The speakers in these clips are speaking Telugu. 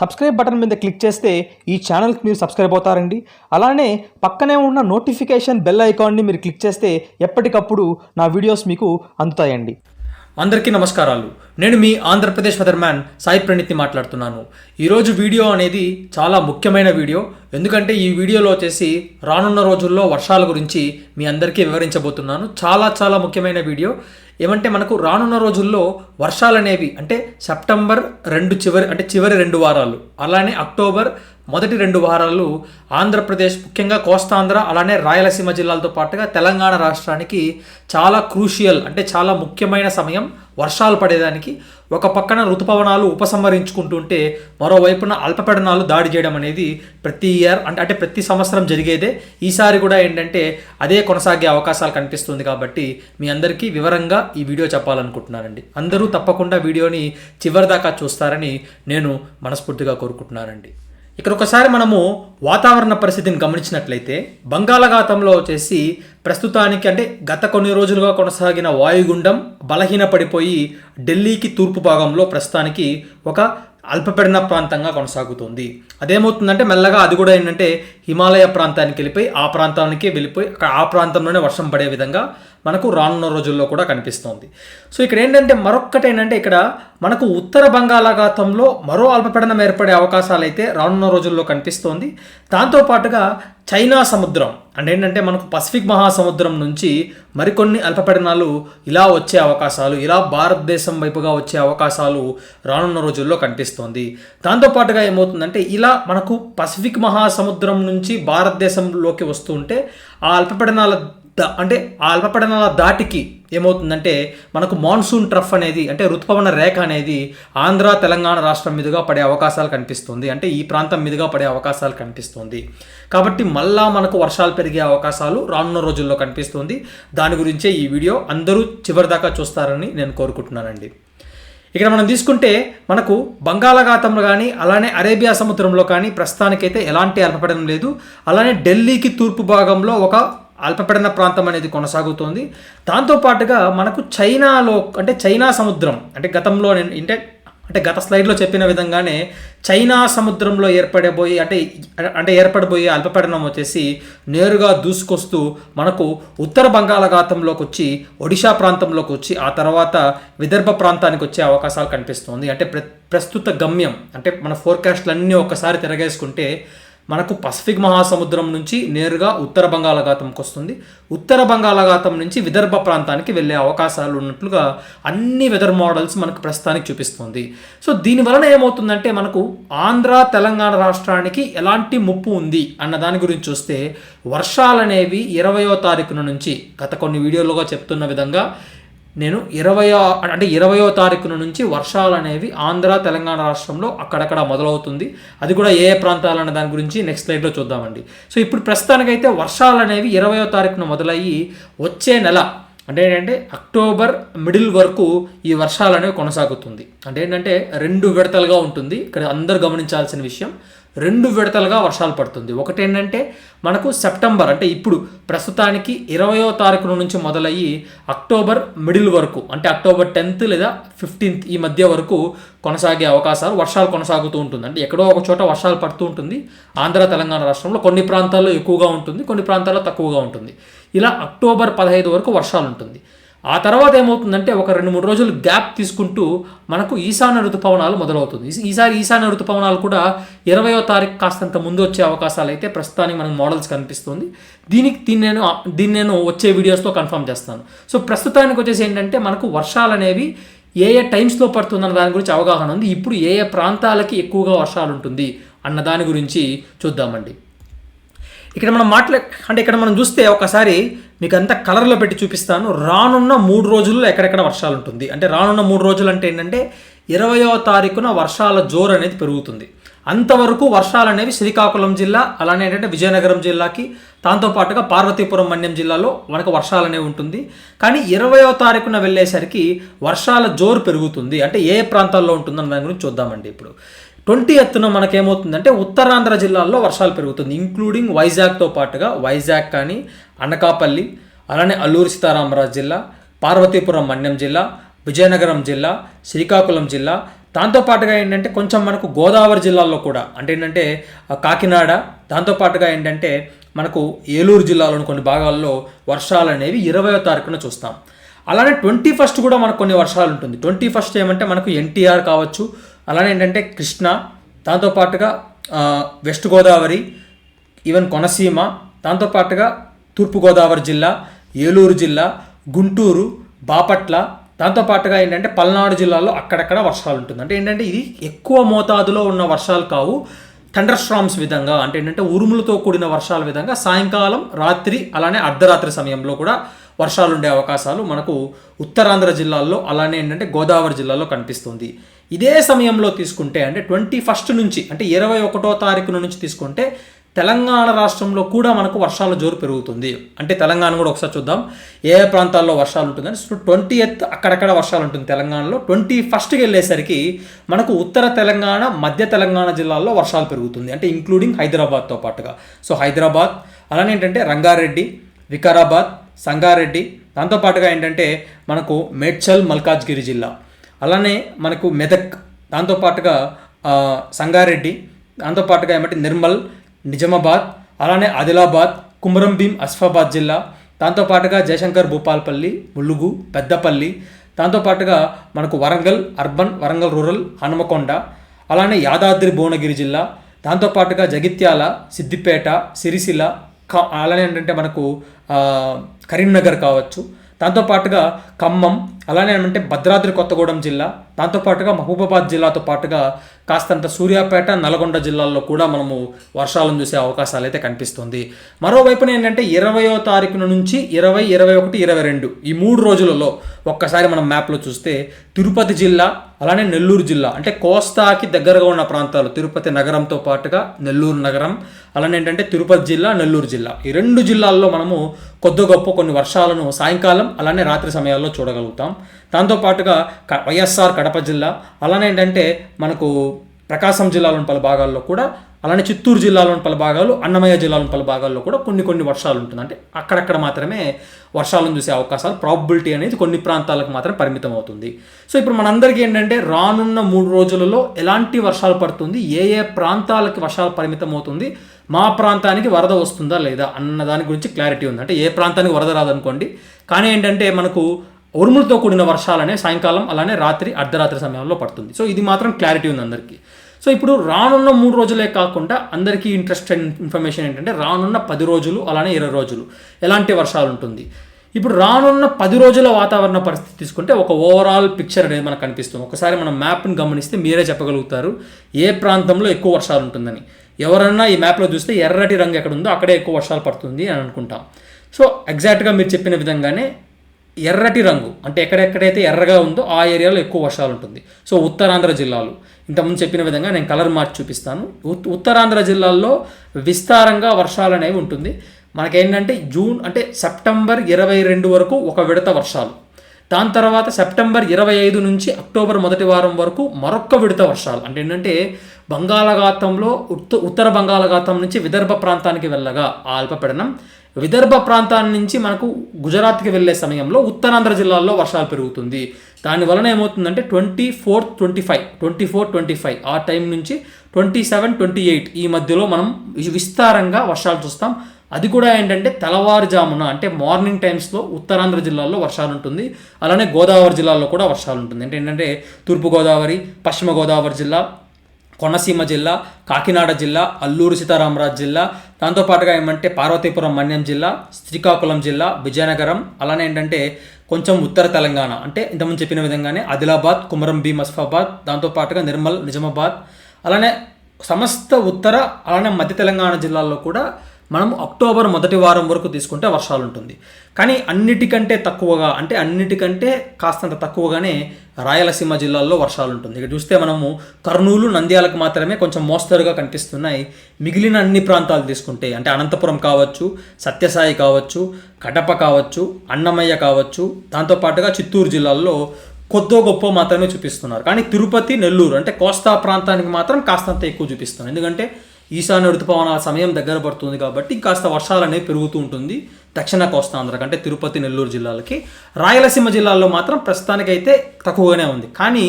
సబ్స్క్రైబ్ బటన్ మీద క్లిక్ చేస్తే ఈ ఛానల్కి మీరు సబ్స్క్రైబ్ అవుతారండి. అలానే పక్కనే ఉన్న నోటిఫికేషన్ బెల్ ఐకాన్ని మీరు క్లిక్ చేస్తే ఎప్పటికప్పుడు నా వీడియోస్ మీకు అందుతాయండి. అందరికీ నమస్కారాలు. నేను మీ ఆంధ్రప్రదేశ్ వెదర్మ్యాన్ సాయి ప్రణీత్ని మాట్లాడుతున్నాను. ఈరోజు వీడియో అనేది చాలా ముఖ్యమైన వీడియో. ఎందుకంటే ఈ వీడియోలో వచ్చేసి రానున్న రోజుల్లో వర్షాల గురించి మీ అందరికీ వివరించబోతున్నాను. చాలా చాలా ముఖ్యమైన వీడియో. ఏమంటే మనకు రానున్న రోజుల్లో వర్షాలు అనేవి అంటే సెప్టెంబర్ రెండు చివరి అంటే చివరి రెండు వారాలు. అలానే అక్టోబర్ మొదటి రెండు వారాలు ఆంధ్రప్రదేశ్ ముఖ్యంగా కోస్తాంధ్ర అలానే రాయలసీమ జిల్లాలతో పాటుగా తెలంగాణ రాష్ట్రానికి చాలా క్రూషియల్ అంటే చాలా ముఖ్యమైన సమయం. వర్షాలు పడేదానికి ఒక పక్కన ఋతుపవనాలు ఉపసంహరించుకుంటుంటే మరోవైపున అల్పపడనాలు దాడి చేయడం అనేది ప్రతి ఇయర్ అంటే అంటే ప్రతి సంవత్సరం జరిగేదే. ఈసారి కూడా ఏంటంటే అదే కొనసాగే అవకాశాలు కనిపిస్తుంది కాబట్టి మీ అందరికీ వివరంగా ఈ వీడియో చెప్పాలనుకుంటున్నానండి. అందరూ తప్పకుండా వీడియోని చివరి దాకా చూస్తారని నేను మనస్ఫూర్తిగా కోరుకుంటున్నానండి. ఇక్కడ ఒకసారి మనము వాతావరణ పరిస్థితిని గమనించినట్లయితే బంగాళాఖాతంలో వచ్చేసి ప్రస్తుతానికి అంటే గత కొన్ని రోజులుగా కొనసాగిన వాయుగుండం బలహీనపడిపోయి ఢిల్లీకి తూర్పు భాగంలో ప్రస్తుతానికి ఒక అల్పపీడన ప్రాంతంగా కొనసాగుతుంది. అదేమవుతుందంటే మెల్లగా అది కూడా ఏంటంటే హిమాలయ ప్రాంతానికి వెళ్ళిపోయి ఆ ప్రాంతానికి వెళ్ళిపోయి ఆ ప్రాంతంలోనే వర్షం పడే విధంగా మనకు రానున్న రోజుల్లో కూడా కనిపిస్తోంది. సో ఇక్కడ ఏంటంటే మరొక్కటి ఏంటంటే ఇక్కడ మనకు ఉత్తర బంగాళాఖాతంలో మరో అల్పపీడనం ఏర్పడే అవకాశాలు అయితే రానున్న రోజుల్లో కనిపిస్తోంది. దాంతోపాటుగా చైనా సముద్రం అంటే ఏంటంటే మనకు పసిఫిక్ మహాసముద్రం నుంచి మరికొన్ని అల్పపీడనాలు ఇలా వచ్చే అవకాశాలు ఇలా భారతదేశం వైపుగా వచ్చే అవకాశాలు రానున్న రోజుల్లో కనిపిస్తోంది. దాంతోపాటుగా ఏమవుతుందంటే ఇలా మనకు పసిఫిక్ మహాసముద్రం నుంచి భారతదేశంలోకి వస్తుంటే ఆ అల్పపీడనాల అంటే ఆ అల్పపీడనాల దాటికి ఏమవుతుందంటే మనకు మాన్సూన్ ట్రఫ్ అనేది అంటే ఋతుపవన రేఖ అనేది ఆంధ్ర తెలంగాణ రాష్ట్రం మీదుగా పడే అవకాశాలు కనిపిస్తుంది. అంటే ఈ ప్రాంతం మీదుగా పడే అవకాశాలు కనిపిస్తుంది. కాబట్టి మళ్ళా మనకు వర్షాలు పెరిగే అవకాశాలు రానున్న రోజుల్లో కనిపిస్తుంది. దాని గురించే ఈ వీడియో అందరూ చివరిదాకా చూస్తారని నేను కోరుకుంటున్నానండి. ఇక్కడ మనం తీసుకుంటే మనకు బంగాళాఖాతంలో కానీ అలానే అరేబియా సముద్రంలో కానీ ప్రస్తుతానికైతే ఎలాంటి అల్పపడడం లేదు. అలానే ఢిల్లీకి తూర్పు భాగంలో ఒక అల్పపీడన ప్రాంతం అనేది కొనసాగుతోంది. దాంతోపాటుగా మనకు చైనాలో అంటే చైనా సముద్రం అంటే గతంలో నేను అంటే అంటే గత స్లైడ్లో చెప్పిన విధంగానే చైనా సముద్రంలో ఏర్పడబోయి అంటే అంటే ఏర్పడబోయే అల్పపీడనం వచ్చేసి నేరుగా దూసుకొస్తూ మనకు ఉత్తర బంగాళాఖాతంలోకి వచ్చి ఒడిశా ప్రాంతంలోకి వచ్చి ఆ తర్వాత విదర్భ ప్రాంతానికి వచ్చే అవకాశాలు కనిపిస్తుంది. అంటే ప్ర ప్రస్తుత గమ్యం అంటే మన ఫోర్కాస్ట్లన్నీ ఒక్కసారి తిరగేసుకుంటే మనకు పసిఫిక్ మహాసముద్రం నుంచి నేరుగా ఉత్తర బంగాళాఖాతంకి వస్తుంది. ఉత్తర బంగాళాఖాతం నుంచి విదర్భ ప్రాంతానికి వెళ్ళే అవకాశాలు ఉన్నట్లుగా అన్ని వెదర్ మోడల్స్ మనకు ప్రస్తుతానికి చూపిస్తుంది. సో దీని వలన ఏమవుతుందంటే మనకు ఆంధ్ర తెలంగాణ రాష్ట్రానికి ఎలాంటి ముప్పు ఉంది అన్న దాని గురించి చూస్తే వర్షాలు అనేవి ఇరవయో తారీఖున నుంచి గత కొన్ని వీడియోలుగా చెప్తున్న విధంగా నేను ఇరవయో అంటే ఇరవయో తారీఖున నుంచి వర్షాలు అనేవి ఆంధ్ర తెలంగాణ రాష్ట్రంలో అక్కడక్కడ మొదలవుతుంది. అది కూడా ఏ ఏ ప్రాంతాలన్న దాని గురించి నెక్స్ట్ స్లైడ్లో చూద్దామండి. సో ఇప్పుడు ప్రస్తుతానికైతే వర్షాలు అనేవి ఇరవయో తారీఖున మొదలయ్యి వచ్చే నెల అంటే ఏంటంటే అక్టోబర్ మిడిల్ వరకు ఈ వర్షాలు అనేవి కొనసాగుతుంది. అంటే ఏంటంటే రెండు విడతలుగా ఉంటుంది. ఇక్కడ అందరు గమనించాల్సిన విషయం. రెండు విడతలుగా వర్షాలు పడుతుంది. ఒకటి ఏంటంటే మనకు సెప్టెంబర్ అంటే ఇప్పుడు ప్రస్తుతానికి ఇరవయో తారీఖు నుంచి మొదలయ్యి అక్టోబర్ మిడిల్ వరకు అంటే అక్టోబర్ టెన్త్ లేదా ఫిఫ్టీన్త్ ఈ మధ్య వరకు కొనసాగే అవకాశాలు వర్షాలు కొనసాగుతూ ఉంటుంది. అంటే ఎక్కడో ఒక చోట వర్షాలు పడుతూ ఉంటుంది. ఆంధ్ర తెలంగాణ రాష్ట్రంలో కొన్ని ప్రాంతాల్లో ఎక్కువగా ఉంటుంది కొన్ని ప్రాంతాల్లో తక్కువగా ఉంటుంది. ఇలా అక్టోబర్ పదహైదు వరకు వర్షాలు ఉంటుంది. ఆ తర్వాత ఏమవుతుందంటే ఒక రెండు మూడు రోజులు గ్యాప్ తీసుకుంటూ మనకు ఈశాన్య ఋతుపవనాలు మొదలవుతుంది. ఈసారి ఈశాన్య ఋతుపవనాలు కూడా ఇరవయో తారీఖు కాస్తంత ముందు వచ్చే అవకాశాలు అయితే ప్రస్తుతానికి మనకు మోడల్స్ కనిపిస్తుంది. దీనికి దీన్ని నేను దీన్ని నేను వచ్చే వీడియోస్తో కన్ఫర్మ్ చేస్తాను. సో ప్రస్తుతానికి వచ్చేసి ఏంటంటే మనకు వర్షాలు అనేవి ఏ ఏ టైమ్స్లో పడుతుందన్న దాని గురించి అవగాహన ఉంది. ఇప్పుడు ఏ ఏ ప్రాంతాలకి ఎక్కువగా వర్షాలు ఉంటుంది అన్న దాని గురించి చూద్దామండి. ఇక్కడ మనం మాట్లా అంటే ఇక్కడ మనం చూస్తే ఒకసారి మీకు అంతా కలర్లో పెట్టి చూపిస్తాను. రానున్న మూడు రోజుల్లో ఎక్కడెక్కడ వర్షాలు ఉంటుంది? అంటే రానున్న మూడు రోజులు అంటే ఏంటంటే ఇరవయో తారీఖున వర్షాల జోరు అనేది పెరుగుతుంది. అంతవరకు వర్షాలు అనేవి శ్రీకాకుళం జిల్లా అలానే ఏంటంటే విజయనగరం జిల్లాకి దాంతోపాటుగా పార్వతీపురం మన్యం జిల్లాలో మనకు వర్షాలు అనేవి ఉంటుంది. కానీ ఇరవయో తారీఖున వెళ్ళేసరికి వర్షాల జోరు పెరుగుతుంది. అంటే ఏ ప్రాంతాల్లో ఉంటుందని దాని గురించి చూద్దామండి ఇప్పుడు. ట్వంటీ ఎత్తున మనకేమవుతుందంటే ఉత్తరాంధ్ర జిల్లాల్లో వర్షాలు పెరుగుతుంది ఇంక్లూడింగ్ వైజాగ్తో పాటుగా వైజాగ్ కానీ అనకాపల్లి అలానే అల్లూరు సీతారామరాజు జిల్లా పార్వతీపురం మన్యం జిల్లా విజయనగరం జిల్లా శ్రీకాకుళం జిల్లా. దాంతోపాటుగా ఏంటంటే కొంచెం మనకు గోదావరి జిల్లాల్లో కూడా అంటే ఏంటంటే కాకినాడ దాంతోపాటుగా ఏంటంటే మనకు ఏలూరు జిల్లాలోని కొన్ని భాగాల్లో వర్షాలు అనేవి ఇరవయో తారీఖున చూస్తాం. అలానే ట్వంటీ ఫస్ట్ కూడా మనకు కొన్ని వర్షాలు ఉంటుంది. ట్వంటీ ఫస్ట్ ఏమంటే మనకు ఎన్టీఆర్ కావచ్చు అలానే ఏంటంటే కృష్ణ దాంతోపాటుగా వెస్ట్ గోదావరి ఈవెన్ కొనసీమ దాంతోపాటుగా తూర్పుగోదావరి జిల్లా ఏలూరు జిల్లా గుంటూరు బాపట్ల దాంతోపాటుగా ఏంటంటే పల్నాడు జిల్లాలో అక్కడక్కడ వర్షాలు ఉంటుంది. అంటే ఏంటంటే ఇది ఎక్కువ మోతాదులో ఉన్న వర్షాలు కావు. థండర్ స్ట్రామ్స్ విధంగా అంటే ఏంటంటే ఉరుములతో కూడిన వర్షాల విధంగా సాయంకాలం రాత్రి అలానే అర్ధరాత్రి సమయంలో కూడా వర్షాలు ఉండే అవకాశాలు మనకు ఉత్తరాంధ్ర జిల్లాల్లో అలానే ఏంటంటే గోదావరి జిల్లాలో కనిపిస్తుంది. ఇదే సమయంలో తీసుకుంటే అంటే ట్వంటీ ఫస్ట్ నుంచి అంటే ఇరవై ఒకటో తారీఖు నుంచి తీసుకుంటే తెలంగాణ రాష్ట్రంలో కూడా మనకు వర్షాల జోరు పెరుగుతుంది. అంటే తెలంగాణ కూడా ఒకసారి చూద్దాం. ఏ ఏ ప్రాంతాల్లో వర్షాలు ఉంటుందని సో ట్వంటీ ఎత్ అక్కడక్కడ వర్షాలు ఉంటుంది తెలంగాణలో. ట్వంటీ ఫస్ట్కి వెళ్ళేసరికి మనకు ఉత్తర తెలంగాణ మధ్య తెలంగాణ జిల్లాల్లో వర్షాలు పెరుగుతుంది. అంటే ఇంక్లూడింగ్ హైదరాబాద్తో పాటుగా. సో హైదరాబాద్ అలానే ఏంటంటే రంగారెడ్డి వికారాబాద్ సంగారెడ్డి. దాంతోపాటుగా ఏంటంటే మనకు మేడ్చల్ మల్కాజ్గిరి జిల్లా. అలానే మనకు మెదక్. దాంతోపాటుగా సంగారెడ్డి. దాంతోపాటుగా ఏమంటే నిర్మల్ నిజామాబాద్. అలానే ఆదిలాబాద్ కుమరం భీం అస్ఫాబాద్ జిల్లా. దాంతోపాటుగా జయశంకర్ భూపాల్పల్లి ములుగు పెద్దపల్లి. దాంతోపాటుగా మనకు వరంగల్ అర్బన్ వరంగల్ రూరల్ హనుమకొండ. అలానే యాదాద్రి భువనగిరి జిల్లా. దాంతోపాటుగా జగిత్యాల సిద్దిపేట సిరిసిల్ల అలానే ఏంటంటే మనకు కరీంనగర్ కావచ్చు. దాంతోపాటుగా ఖమ్మం అలానే ఏమంటే భద్రాద్రి కొత్తగూడెం జిల్లా దాంతోపాటుగా మహబూబాబాద్ జిల్లాతో పాటుగా కాస్తంత సూర్యాపేట నల్గొండ జిల్లాల్లో కూడా మనము వర్షాలను చూసే అవకాశాలు అయితే కనిపిస్తుంది. మరోవైపున ఏంటంటే ఇరవయో తారీఖున నుంచి ఇరవై ఇరవై ఒకటి ఇరవై రెండు ఈ మూడు రోజులలో ఒక్కసారి మనం మ్యాప్లో చూస్తే తిరుపతి జిల్లా అలానే నెల్లూరు జిల్లా అంటే కోస్తాకి దగ్గరగా ఉన్న ప్రాంతాలు తిరుపతి నగరంతో పాటుగా నెల్లూరు నగరం అలానే ఏంటంటే తిరుపతి జిల్లా నెల్లూరు జిల్లా. ఈ రెండు జిల్లాల్లో మనము కొద్ది గొప్ప కొన్ని వర్షాలను సాయంకాలం అలానే రాత్రి సమయాల్లో చూడగలుగుతాం. దాంతోపాటుగా క- వైఎస్ఆర్ కడప జిల్లా అలానే ఏంటంటే మనకు ప్రకాశం జిల్లాలోని పలు భాగాల్లో కూడా అలానే చిత్తూరు జిల్లాలోని పలు భాగాలు అన్నమయ్య జిల్లాలోని పలు భాగాల్లో కూడా కొన్ని కొన్ని వర్షాలు ఉంటుంది. అంటే అక్కడక్కడ మాత్రమే వర్షాలను చూసే అవకాశాలు ప్రాబిలిటీ అనేది కొన్ని ప్రాంతాలకు మాత్రం పరిమితం అవుతుంది. సో ఇప్పుడు మనందరికీ ఏంటంటే రానున్న మూడు రోజులలో ఎలాంటి వర్షాలు పడుతుంది ఏ ఏ ప్రాంతాలకి వర్షాలు పరిమితం అవుతుంది మా ప్రాంతానికి వరద వస్తుందా లేదా అన్న దాని గురించి క్లారిటీ ఉంది. అంటే ఏ ప్రాంతానికి వరద రాదనుకోండి. కానీ ఏంటంటే మనకు ఉరుములతో కూడిన వర్షాలనే సాయంకాలం అలానే రాత్రి అర్ధరాత్రి సమయంలో పడుతుంది. సో ఇది మాత్రం క్లారిటీ ఉంది అందరికీ. సో ఇప్పుడు రానున్న మూడు రోజులే కాకుండా అందరికీ ఇంట్రెస్ట్ ఇన్ఫర్మేషన్ ఏంటంటే రానున్న పది రోజులు అలానే ఇరవై రోజులు ఎలాంటి వర్షాలు ఉంటుంది ఇప్పుడు రానున్న పది రోజుల వాతావరణ పరిస్థితి తీసుకుంటే ఒక ఓవరాల్ పిక్చర్ అనేది మనకు కనిపిస్తుంది. ఒకసారి మనం మ్యాప్ని గమనిస్తే మీరే చెప్పగలుగుతారు ఏ ప్రాంతంలో ఎక్కువ వర్షాలు ఉంటుందని ఎవరన్నా ఈ మ్యాప్లో చూస్తే ఎర్రటి రంగు ఎక్కడ ఉందో అక్కడే ఎక్కువ వర్షాలు పడుతుంది అని అనుకుంటాం. సో ఎగ్జాక్ట్గా మీరు చెప్పిన విధంగానే ఎర్రటి రంగు అంటే ఎక్కడెక్కడైతే ఎర్రగా ఉందో ఆ ఏరియాలో ఎక్కువ వర్షాలు ఉంటుంది. సో ఉత్తరాంధ్ర జిల్లాలు. ఇంతకుముందు చెప్పిన విధంగా నేను కలర్ మార్చి చూపిస్తాను. ఉత్- ఉత్తరాంధ్ర జిల్లాల్లో విస్తారంగా వర్షాలు అనేవి ఉంటుంది. మనకేంటంటే జూన్ అంటే సెప్టెంబర్ ఇరవై రెండు వరకు ఒక విడత వర్షాలు. దాని తర్వాత సెప్టెంబర్ ఇరవై ఐదు నుంచి అక్టోబర్ మొదటి వారం వరకు మరొక్క విడత వర్షాలు. అంటే ఏంటంటే బంగాళాఖాతంలో ఉత్త ఉత్తర బంగాళాఖాతం నుంచి విదర్భ ప్రాంతానికి వెళ్ళగా ఆ అల్పపీడనం విదర్భ ప్రాంతాన్ని నుంచి మనకు గుజరాత్కి వెళ్ళే సమయంలో ఉత్తరాంధ్ర జిల్లాల్లో వర్షాలు పెరుగుతుంది. దాని వలన ఏమవుతుందంటే twenty four twenty five twenty four twenty five ఆ టైం నుంచి ట్వంటీ సెవెన్ ట్వంటీ ఎయిట్ ఈ మధ్యలో మనం విస్తారంగా వర్షాలు చూస్తాం. అది కూడా ఏంటంటే తెల్లవారుజామున అంటే మార్నింగ్ టైమ్స్లో ఉత్తరాంధ్ర జిల్లాల్లో వర్షాలు ఉంటుంది. అలానే గోదావరి జిల్లాల్లో కూడా వర్షాలు ఉంటుంది. అంటే ఏంటంటే తూర్పుగోదావరి పశ్చిమ గోదావరి జిల్లా కోనసీమ జిల్లా కాకినాడ జిల్లా అల్లూరు సీతారామరాజు జిల్లా. దాంతోపాటుగా ఏమంటే పార్వతీపురం మన్యం జిల్లా శ్రీకాకుళం జిల్లా విజయనగరం అలానే ఏంటంటే కొంచెం ఉత్తర తెలంగాణ. అంటే ఇంతకుముందు చెప్పిన విధంగానే ఆదిలాబాద్ కుమరం భీమ్ అస్ఫాబాద్ దాంతోపాటుగా నిర్మల్ నిజామాబాద్. అలానే సమస్త ఉత్తర అలానే మధ్య తెలంగాణ జిల్లాల్లో కూడా మనం అక్టోబర్ మొదటి వారం వరకు తీసుకుంటే వర్షాలు ఉంటుంది. కానీ అన్నిటికంటే తక్కువగా అంటే అన్నిటికంటే కాస్తంత తక్కువగానే రాయలసీమ జిల్లాల్లో వర్షాలు ఉంటుంది. ఇక్కడ చూస్తే మనము కర్నూలు నంద్యాలకు మాత్రమే కొంచెం మోస్తరుగా కనిపిస్తున్నాయి. మిగిలిన అన్ని ప్రాంతాలు తీసుకుంటే అంటే అనంతపురం కావచ్చు సత్యసాయి కావచ్చు కడప కావచ్చు అన్నమయ్య కావచ్చు దాంతోపాటుగా చిత్తూరు జిల్లాల్లో కొద్దో గొప్ప మాత్రమే చూపిస్తున్నారు. కానీ తిరుపతి నెల్లూరు అంటే కోస్తా ప్రాంతానికి మాత్రం కాస్తంత ఎక్కువ చూపిస్తున్నారు. ఎందుకంటే ఈశాన్య ఋతుపవనాల సమయం దగ్గర పడుతుంది కాబట్టి కాస్త వర్షాలు అనేవి పెరుగుతూ ఉంటుంది. దక్షిణ కోస్తాంధ్ర అంటే తిరుపతి నెల్లూరు జిల్లాలకి. రాయలసీమ జిల్లాల్లో మాత్రం ప్రస్తుతానికైతే తక్కువగానే ఉంది. కానీ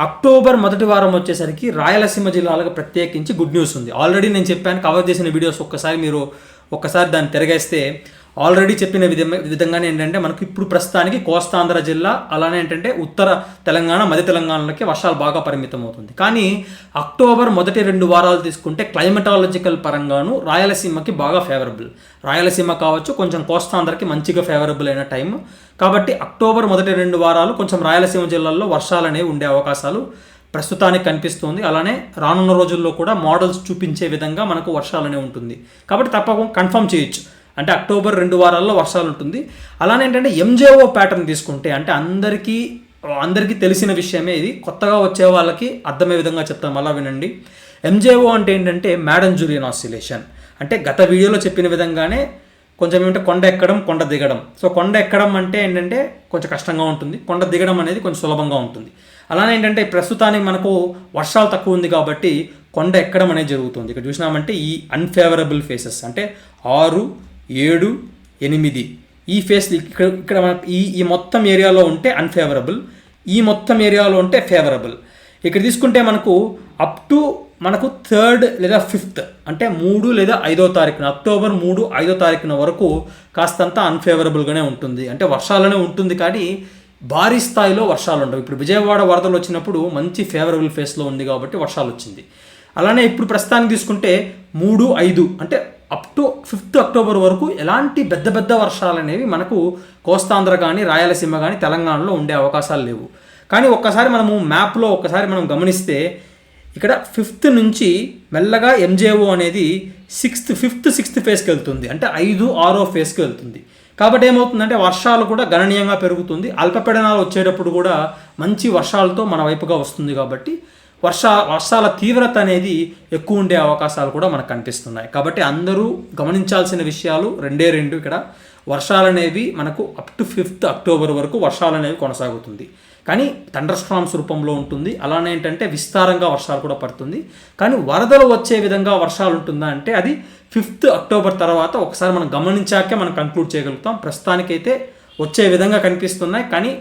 అక్టోబర్ మొదటి వారం వచ్చేసరికి రాయలసీమ జిల్లాలకు ప్రత్యేకించి గుడ్ న్యూస్ ఉంది. ఆల్రెడీ నేను చెప్పాను కవర్ చేసిన వీడియోస్ ఒక్కసారి మీరు ఒక్కసారి దాన్ని తిరగేస్తే ఆల్రెడీ చెప్పిన విధంగా విధంగానే ఏంటంటే మనకు ఇప్పుడు ప్రస్తుతానికి కోస్తాంధ్ర జిల్లా అలానే ఏంటంటే ఉత్తర తెలంగాణ మధ్య తెలంగాణలకి వర్షాలు బాగా పరిమితం అవుతుంది. కానీ అక్టోబర్ మొదటి రెండు వారాలు తీసుకుంటే క్లైమటాలజికల్ పరంగాను రాయలసీమకి బాగా ఫేవరబుల్ రాయలసీమ కావచ్చు కొంచెం కోస్తాంధ్రకి మంచిగా ఫేవరబుల్ అయిన టైం కాబట్టి అక్టోబర్ మొదటి రెండు వారాలు కొంచెం రాయలసీమ జిల్లాల్లో వర్షాలు అనేవి ఉండే అవకాశాలు ప్రస్తుతానికి కనిపిస్తుంది. అలానే రానున్న రోజుల్లో కూడా మోడల్స్ చూపించే విధంగా మనకు వర్షాలనే ఉంటుంది. కాబట్టి తప్పకుండా కన్ఫర్మ్ చేయొచ్చు. అంటే అక్టోబర్ రెండు వారాల్లో వర్షాలు ఉంటుంది. అలానే ఏంటంటే ఎంజేఓ ప్యాటర్న్ తీసుకుంటే అంటే అందరికీ అందరికీ తెలిసిన విషయమే ఇది. కొత్తగా వచ్చే వాళ్ళకి అర్థమయ్యే విధంగా చెప్తాం అలా వినండి. ఎంజేఓ అంటే ఏంటంటే మ్యాడన్ జూరియన్ ఆసిలేషన్ అంటే గత వీడియోలో చెప్పిన విధంగానే కొంచెం ఏమంటే కొండ ఎక్కడం కొండ దిగడం. సో కొండ ఎక్కడం అంటే ఏంటంటే కొంచెం కష్టంగా ఉంటుంది. కొండ దిగడం అనేది కొంచెం సులభంగా ఉంటుంది. అలానే ఏంటంటే ప్రస్తుతానికి మనకు వర్షాలు తక్కువ ఉంది కాబట్టి కొండ ఎక్కడం అనేది జరుగుతుంది. ఇక్కడ చూసినామంటే ఈ అన్ఫేవరబుల్ ఫేసెస్ అంటే ఆరు ఏడు ఎనిమిది. ఈ ఫేస్ ఇక్కడ ఇక్కడ మన ఈ ఈ మొత్తం ఏరియాలో ఉంటే అన్ఫేవరబుల్ ఈ మొత్తం ఏరియాలో ఉంటే ఫేవరబుల్ ఇక్కడ తీసుకుంటే మనకు అప్ టు మనకు థర్డ్ లేదా ఫిఫ్త్ అంటే మూడు లేదా ఐదో తారీఖున అక్టోబర్ మూడు ఐదో తారీఖున వరకు కాస్తంత అన్ఫేవరబుల్గానే ఉంటుంది. అంటే వర్షాలనే ఉంటుంది కానీ భారీ స్థాయిలో వర్షాలు ఉండవు. ఇప్పుడు విజయవాడ వరదలు వచ్చినప్పుడు మంచి ఫేవరబుల్ ఫేస్లో ఉంది కాబట్టి వర్షాలు వచ్చింది. అలానే ఇప్పుడు ప్రస్తుతానికి తీసుకుంటే మూడు ఐదు అంటే అప్ టు ఫిఫ్త్ అక్టోబర్ వరకు ఎలాంటి పెద్ద పెద్ద వర్షాలు అనేవి మనకు కోస్తాంధ్ర కానీ రాయలసీమ కానీ తెలంగాణలో ఉండే అవకాశాలు లేవు. కానీ ఒక్కసారి మనము మ్యాప్లో ఒక్కసారి మనం గమనిస్తే ఇక్కడ ఫిఫ్త్ నుంచి మెల్లగా ఎంజేఓ అనేది సిక్స్త్ ఫిఫ్త్ సిక్స్త్ ఫేస్కి వెళ్తుంది. అంటే ఐదు ఆరో ఫేస్కి వెళ్తుంది. కాబట్టి ఏమవుతుందంటే వర్షాలు కూడా గణనీయంగా పెరుగుతుంది. అల్పపీడనాలు వచ్చేటప్పుడు కూడా మంచి వర్షాలతో మన వైపుగా వస్తుంది కాబట్టి వర్ష వర్షాల తీవ్రత అనేది ఎక్కువ ఉండే అవకాశాలు కూడా మనకు కనిపిస్తున్నాయి. కాబట్టి అందరూ గమనించాల్సిన విషయాలు రెండే రెండు ఇక్కడ. వర్షాలు అనేవి మనకు అప్ టు ఫిఫ్త్ అక్టోబర్ వరకు వర్షాలు అనేవి కొనసాగుతుంది. కానీ థండర్ స్ట్రామ్స్ రూపంలో ఉంటుంది. అలానే ఏంటంటే విస్తారంగా వర్షాలు కూడా పడుతుంది. కానీ వరదలు వచ్చే విధంగా వర్షాలు ఉంటుందా అంటే అది ఫిఫ్త్ అక్టోబర్ తర్వాత ఒకసారి మనం గమనించాకే మనం కంక్లూడ్ చేయగలుగుతాం. ప్రస్తుతానికైతే వచ్చే విధంగా కనిపిస్తున్నాయి. కానీ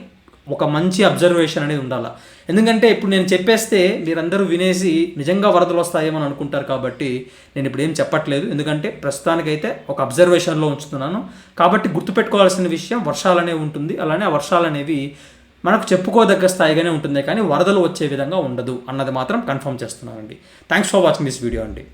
ఒక మంచి అబ్జర్వేషన్ అనేది ఉండాలి. ఎందుకంటే ఇప్పుడు నేను చెప్పేస్తే మీరందరూ వినేసి నిజంగా వరదలు వస్తాయేమో అని అనుకుంటారు కాబట్టి నేను ఇప్పుడు ఏం చెప్పట్లేదు. ఎందుకంటే ప్రస్తుతానికైతే ఒక అబ్జర్వేషన్లో ఉంచుతున్నాను. కాబట్టి గుర్తుపెట్టుకోవాల్సిన విషయం వర్షాలనే ఉంటుంది. అలానే ఆ వర్షాలు అనేవి మనకు చెప్పుకోదగ్గ స్థాయిగానే ఉంటుంది కానీ వరదలు వచ్చే విధంగా ఉండదు అన్నది మాత్రం కన్ఫర్మ్ చేస్తున్నానండి. Thanks for watching this video అండి.